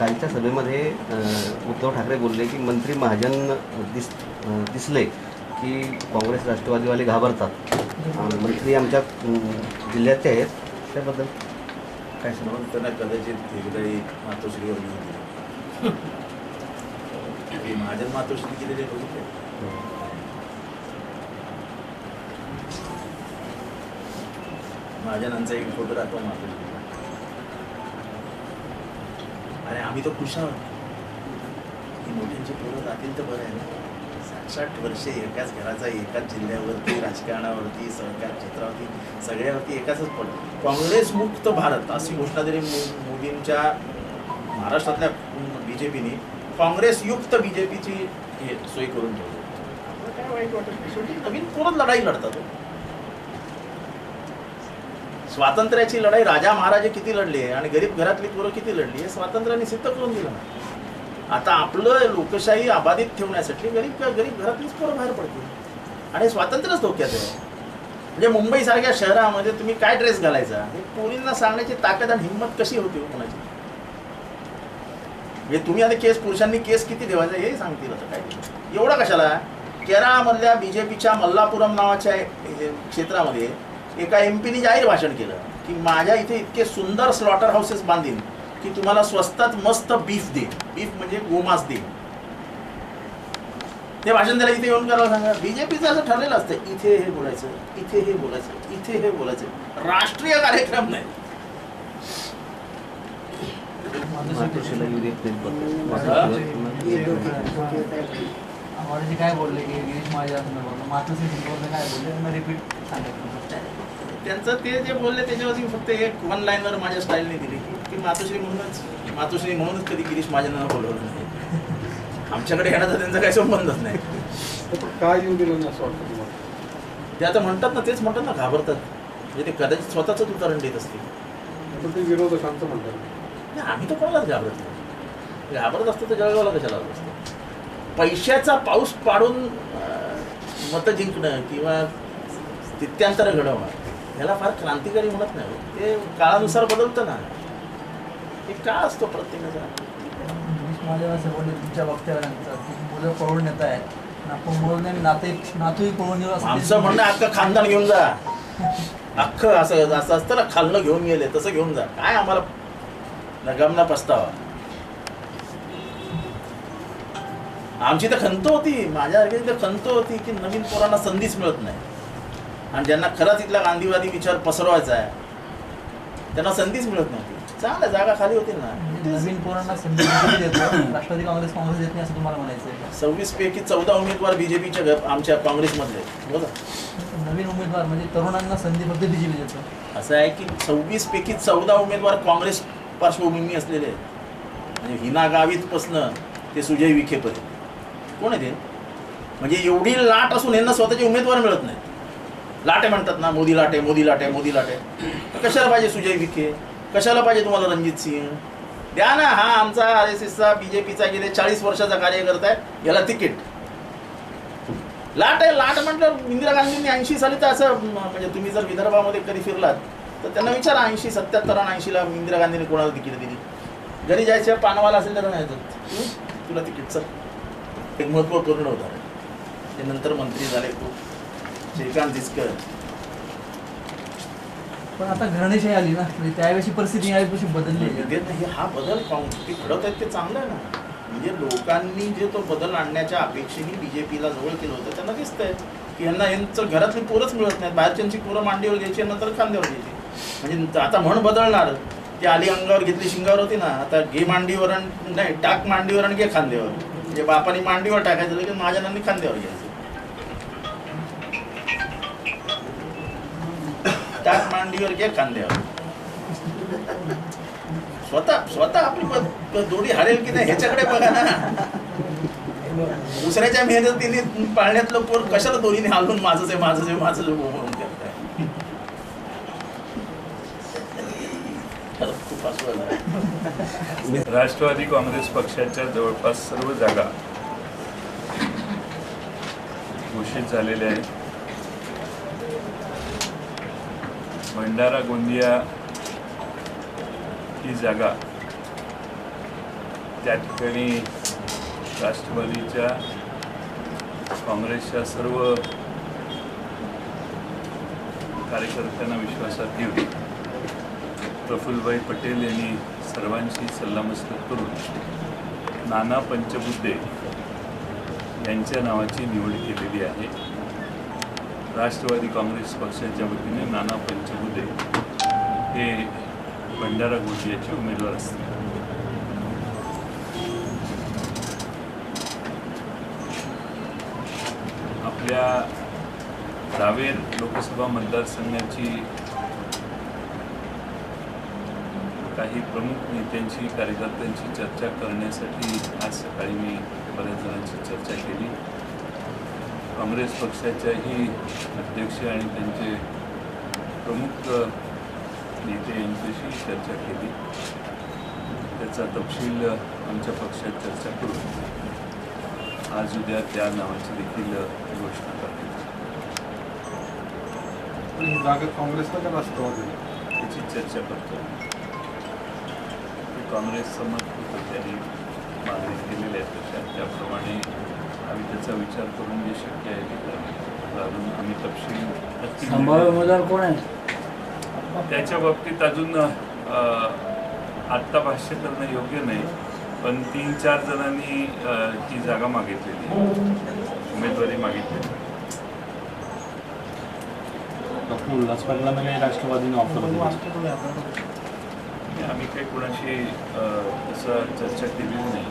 कालच्या सभेमध्ये उद्धव ठाकरे बोलले की मंत्री महाजन दिस दिसले की काँग्रेस राष्ट्रवादीवाले घाबरतात. मंत्री आमच्या जिल्ह्याचे आहेत. त्याबद्दल काय सांगा त्यांना कदाचित एकदाही मातोश्रीवर घेऊन दिली. महाजन मातोश्री केलेले बघितले महाजनांचा एक फोटो दाखवा मातोश्री अरे आम्ही तो खुश आहोत. की मोठ्यांची पोरं जातील तर बरं आहे ना? साठ साठ वर्षे एकाच घराचा एकाच जिल्ह्यावरती राजकारणावरती सहकार क्षेत्रावरती सगळ्यावरती एकाच पड काँग्रेस मुक्त भारत अशी घोषणा जरी मोदींच्या महाराष्ट्रातल्या बी जे पीने काँग्रेस युक्त बी जे पीची हे सोय करून ठेवली. आपलं काय वाईट वाटत नाही. शेवटी नवीन पोरं लढाई लढतात हो. स्वातंत्र्याची लढाई राजा महाराजे किती लढले आणि गरीब घरातली पोरं किती लढली हे स्वातंत्र्याने सिद्ध करून दिलं. ना आता आपलं लोकशाही अबाधित ठेवण्यासाठी गरीब गरीब घरातलीच पोरं बाहेर पडतील. आणि स्वातंत्र्यच धोक्यात आहे. म्हणजे मुंबईसारख्या शहरामध्ये तुम्ही काय ड्रेस घालायचा? हे पोरींना सांगण्याची ताकद आणि हिंमत कशी होती हो कोणाची? म्हणजे तुम्ही आता केस पुरुषांनी केस किती ठेवायचा हे सांगतील आता काय एवढा कशाला? केरळमधल्या बीजेपीच्या मल्लापुरम नावाच्या क्षेत्रामध्ये एका एम पीने जाहीर भाषण केलं की माझ्या इथे इतके सुंदर स्लॉटर हाऊसेस बांधीन की तुम्हाला स्वस्तात मस्त बीफ देईन. बीफ म्हणजे गोमास देईन. ते भाषण त्याला इथे येऊन करायला सांगा. बीजेपीचं असं ठरलेलं असतं. इथे हे बोलायचं इथे हे बोलायचं इथे हे बोलायचं. राष्ट्रीय कार्यक्रम नाही. काय बोलले? की गिरीश महाजन मातोश्री काय बोलले? रिपीट सांगितलं त्यांचं ते जे बोलले त्याच्यावरती फक्त एक वन लाईनवर माझ्या स्टाईलने दिली की मातोश्री म्हणूनच मातोश्री म्हणूनच कधी गिरीश महाजनांना बोलवलं नाही. आमच्याकडे येण्याचा त्यांचा काही संबंधच नाही. काय येऊ दिलं असं वाटतं तुम्हाला? ते आता म्हणतात ना तेच म्हणतात ना घाबरतात. म्हणजे ते कदाचित स्वतःच उदाहरण देत असतील. ते विरोधकांचं म्हणतात. नाही, आम्ही तर कोणालाच घाबरत नाही. घाबरत असतो तर जळगावला कशाला असतो? पैशाचा पाऊस पाडून मतं जिंकणं किंवा स्थित्यांतर घडवणं ह्याला फार क्रांतिकारी म्हणत नाही हो. ते काळानुसार बदलतं ना. हे काळ असतो प्रत्येकाचा. तुमच्या वक्तव्यानंतर की मुलं पळून येत आहेत. आपण बोलून नाते नातूही पळून येऊ आमचं म्हणणं अख्खं खानदान घेऊन जा. अख्खं असं असं असतं ना खालनं घेऊन गेले तसं घेऊन जा. काय आम्हाला नगामना पस्तावा आमची तर खंत होती. माझ्यासारखी तर खंत होती की नवीन पोरांना संधीच मिळत नाही. आणि ज्यांना खरंच इथला गांधीवादी विचार पसरवायचा आहे त्यांना संधीच मिळत नव्हती. चांगल्या जागा खाली होतील ना. नवीन पोरांना संधी राष्ट्रवादी काँग्रेस काँग्रेस देत नाही असं तुम्हाला म्हणायचं सव्वीस पैकी चौदा उमेदवार बीजेपीच्या आमच्या काँग्रेसमधले. बघा नवीन उमेदवार म्हणजे तरुणांना संधी फक्त बीजेपी देतो. असं आहे की सव्वीस पैकी चौदा उमेदवार काँग्रेस पार्श्वभूमी असलेले आहेत. म्हणजे हिना गावितपासनं ते सुजय विखेपर्यंत. कोण आहे ते म्हणजे एवढी लाट असून यांना स्वतःचे उमेदवार मिळत नाही लाटे म्हणतात ना मोदी लाटे मोदी लाटे मोदी लाटे. तर कशाला पाहिजे सुजय विखे? कशाला पाहिजे तुम्हाला रणजित सिंह? द्या ना हा आमचा आर एस एसचा बी जे पीचा गेले चाळीस वर्षाचा कार्यकर्ता आहे याला तिकीट. लाट आहे लाट म्हटलं इंदिरा गांधींनी ऐंशी साली तर असं म्हणजे तुम्ही जर विदर्भामध्ये कधी फिरलात तर त्यांना विचारा ऐंशी सत्याहत्तर आणि ऐंशीला इंदिरा गांधींनी कोणाला तिकीट दिली. घरी जायचं पानवाला असेल तर नाही तुला तिकीट सर एक महत्त्वपूर्ण उदाहरण ते नंतर मंत्री झाले खूप. श्रीकांत जिचकर. पण आता घराणेशाही आली ना म्हणजे त्यावेळेची परिस्थिती यावेळी बदलली आहे. देत नाही हा बदल काँग- ते घडवत आहेत ते चांगलं आहे ना. म्हणजे लोकांनी जे तो बदल आणण्याच्या अपेक्षेने बीजेपीला जवळ केलं होतं त्यांना दिसतंय की यांना यांचं घरातली पोरच मिळत नाहीत. बाहेरच्यांची पोरं मांडीवर घ्यायची आणि नंतर खांद्यावर घ्यायची. म्हणजे आता म्हण बदलणार. ती आली अंगावर घेतली शिंगावर होती ना. आता घे मांडीवर आणि नाही टाक मांडीवर आणि घे खांद्यावर. म्हणजे बापाने मांडीवर टाकायचं लगेच महाजनांनी खांद्यावर घ्यायचं. मांडीवर घ्या कांद्यावर. स्वतः स्वतः आपली दोडी हरेल की नाही ह्याच्याकडे बघा ना. दुसऱ्याच्या मेहनतीने पाळण्यातलं पोर कशाला दोरीने हालून माझं आहे माझंच आहे माझंच आहे म्हणून करताय राष्ट्रवादी काँग्रेस पक्षाच्या जवळपास सर्व जागा घोषित झालेल्या आहेत. भंडारा गोंदिया ही जागा त्या ठिकाणी राष्ट्रवादीच्या काँग्रेसच्या सर्व कार्यकर्त्यांना विश्वासात घेऊन प्रफुल्लभाई पटेल यांनी सर्वांशी सल्लामसलत करून नाना पंचबुद्धे यांच्या नावाची निवड केलेली आहे. राष्ट्रवादी काँग्रेस पक्षाच्या वतीने नाना पंचबुदे हे भंडारा गोंदियाचे उमेदवार असतील. आपल्या रावेर लोकसभा मतदारसंघाची काही प्रमुख नेत्यांची कार्यकर्त्यांची चर्चा करण्यासाठी आज सकाळी मी बऱ्याच जणांची चर्चा केली. काँग्रेस पक्षाच्याही अध्यक्ष आणि त्यांचे प्रमुख नेते यांच्याशी चर्चा केली. त्याचा तपशील आमच्या पक्षात चर्चा करून आज उद्या त्या नावाची देखील घोषणा ही जागा काँग्रेसला का राष्ट्रवादीला त्याची चर्चा करतो. काँग्रेस होतं त्यांनी मागणी केलेल्या आहेत तशा. त्याप्रमाणे आम्ही त्याचा विचार करून जे शक्य आहे ते अजून आम्ही तपशील संभाव्य उमेदवार कोण आहे? त्याच्या बाबतीत अजून अ, आत्ता भाष्य करणं योग्य नाही पण तीन चार जणांनी ही जागा मागितलेली. उमेदवारी मागितलेली आहे. डॉक्टर उल्हास पाटलांना काही राष्ट्रवादीने ऑफर आम्ही काही कोणाशी अ, तसं चर्चा केलेली नाही.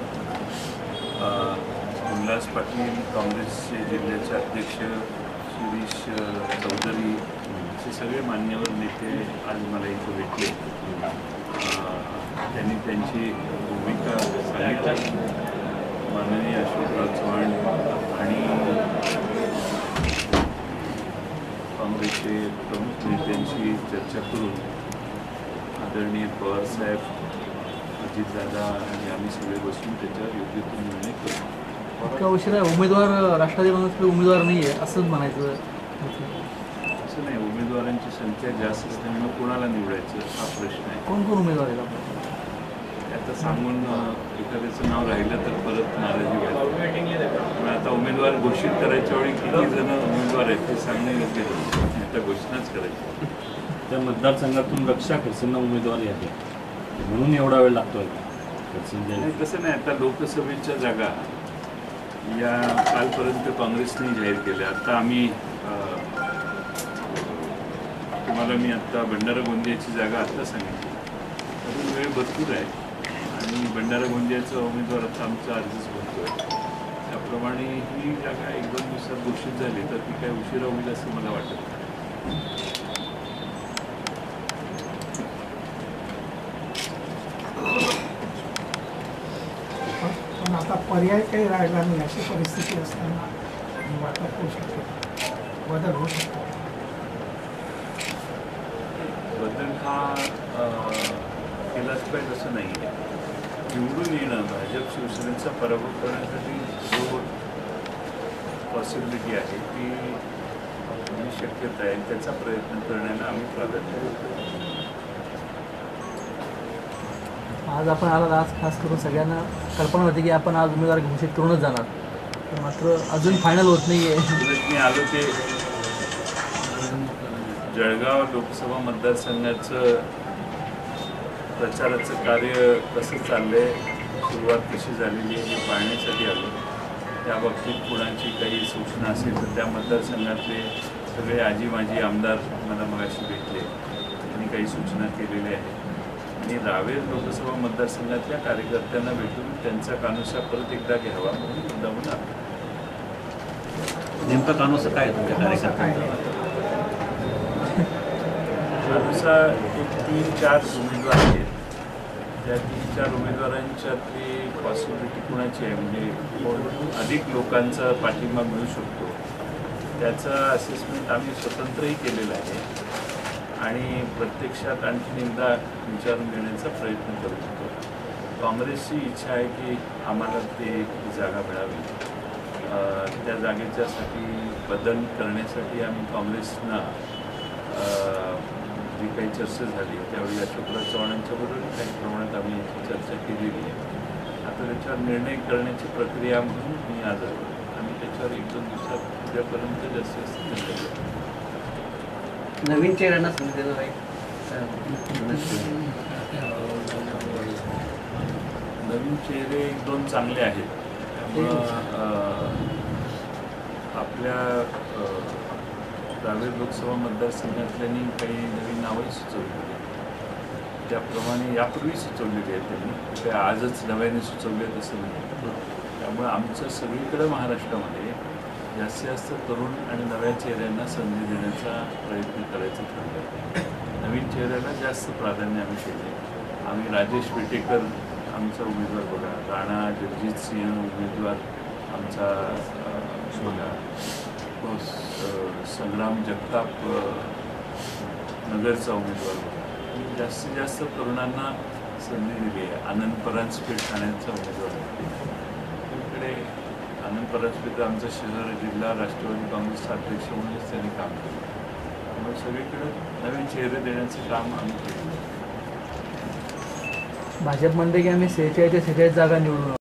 अ, उल्हास पाटील काँग्रेसचे जिल्ह्याचे अध्यक्ष शिरीष चौधरी असे सगळे मान्यवर नेते आज मला इथे भेटले. त्यांनी त्यांची भूमिका सांगितली. माननीय अशोकराव चव्हाण आणि काँग्रेसचे प्रमुख नेत्यांशी चर्चा करून आदरणीय पवारसाहेब अजितदादा आणि आम्ही सगळे बसून त्याच्यावर योग्य तो निर्णय करू. इतका उशिरा उमेदवार राष्ट्रवादी काँग्रेसकडे उमेदवार नाही आहे असंच म्हणायचं. असं नाही उमेदवारांची संख्या जास्त असल्यामुळे कोणाला निवडायचं? हा प्रश्न आहे. कोण कोण उमेदवार? ते आता सांगून एखाद्याचं नाव राहिलं तर परत नाराजी व्हायला पण आता उमेदवार घोषित करायच्या वेळी किती जण उमेदवार आहेत ते सांगणे योग्य नाही. आता घोषणाच करायची. त्या मतदारसंघातून रक्षा खडसेंना उमेदवारी आहे. म्हणून एवढा वेळ लागतोय. का खडसेंच्या नाही तसं नाही. आता लोकसभेच्या जागा या कालपर्यंत काँग्रेसने जाहीर केल्या. आता आम्ही तुम्हाला मी आत्ता भंडारा गोंदियाची जागा आत्ता सांगितली. अजून वेळ भरपूर आहे. आणि भंडारा गोंदियाचा उमेदवार आता आमचा अर्जच भरतोय त्याप्रमाणे ही जागा एक दोन दिवसात घोषित झाली तर ती काय उशिरा होईल असं मला वाटत नाही. पण आता पर्याय काही राहिला नाही अशी परिस्थिती असताना वाटप होऊ शकतो. बदल होऊ शकतो. बदल हा केलाच पाहिजे असं नाही आहे. निवडून येणं भाजप शिवसेनेचा पराभव करण्यासाठी जो पॉसिबिलिटी आहे ती शक्यता आहे. त्याचा प्रयत्न करण्याला आम्ही प्राधान्य देतो. आज आपण आला आज खास करून सगळ्यांना कल्पना होती की आपण आज उमेदवार घोषित करूनच जाणार. पण मात्र अजून फायनल होत नाही आहे मी आलो ते जळगाव लोकसभा मतदारसंघाचं प्रचाराचं कार्य कसं चाललंय सुरुवात कशी झालेली आहे हे पाहण्यासाठी आलो. त्याबाबतीत कुणाची काही सूचना असेल तर त्या मतदारसंघातले सगळे आजी माजी आमदार मला मगाशी भेटले. त्यांनी काही सूचना केलेल्या आहेत. आणि रावेर लोकसभा मतदारसंघातल्या कार्यकर्त्यांना भेटून त्यांचा कानुसा परत एकदा घ्यावा म्हणून मुद्दामून आलो नेमका कानोसा काय तुमच्या कार्यकर्त्यांचा? कानुसा एक तीन चार उमेदवार आहेत. त्या तीन चार उमेदवारांच्यातली पॉसिबिलिटी कुणाची आहे? म्हणजे अधिक लोकांचा पाठिंबा मिळू शकतो? त्याचं असेसमेंट आम्ही स्वतंत्रही केलेलं आहे. आणि प्रत्यक्षात आणखी एकदा विचारून घेण्याचा प्रयत्न करू शकतो. काँग्रेसची इच्छा आहे की आम्हाला ते जागा मिळावी. त्या जागेच्यासाठी बदल करण्यासाठी आम्ही काँग्रेसना जी काही चर्चा झाली त्यावेळी अशोकराव चव्हाणांच्याबरोबर काही प्रमाणात आम्ही चर्चा केलेली आहे. आता त्याच्यावर निर्णय करण्याची प्रक्रिया म्हणून मी आज आलो आम्ही त्याच्यावर एक दोन दिवसात उद्यापर्यंत जास्तीत जास्त नवीन चेहऱ्यांना समजलेलं नाही आहे नवीन चेहरे एक दोन चांगले आहेत. त्यामुळं आपल्या रावेर लोकसभा मतदारसंघातल्यांनी काही नवीन नावंही सुचवलेली आहेत. त्याप्रमाणे यापूर्वी सुचवलेली आहेत त्यांनी. ते आजच नव्याने सुचवले आहेत असं नाही त्यामुळे आमचं सगळीकडं महाराष्ट्रामध्ये जास्तीत जास्त तरुण आणि नव्या चेहऱ्यांना संधी देण्याचा प्रयत्न करायचं ठरलं नवीन चेहऱ्याला जास्त प्राधान्य आम्ही केले आम्ही राजेश विटेकर आमचा उमेदवार बघा राणा जगजित सिंह उमेदवार आमचा बघा तो संग्राम जगताप नगरचा उमेदवार बघा. जास्तीत जास्त तरुणांना संधी दिली आहे. आनंद परांजपे ठाण्याचा उमेदवार इकडे आनंद परांजपे आमचा शेजारी जिल्हा राष्ट्रवादी काँग्रेसचा अध्यक्ष म्हणूनच त्यांनी काम केलं. त्यामुळे सगळीकडे नवीन चेहरे देण्याचं काम आम्ही केलं भाजप म्हणते की आम्ही सेहेचाळीसच्या सेहेचाळीस जागा निवडून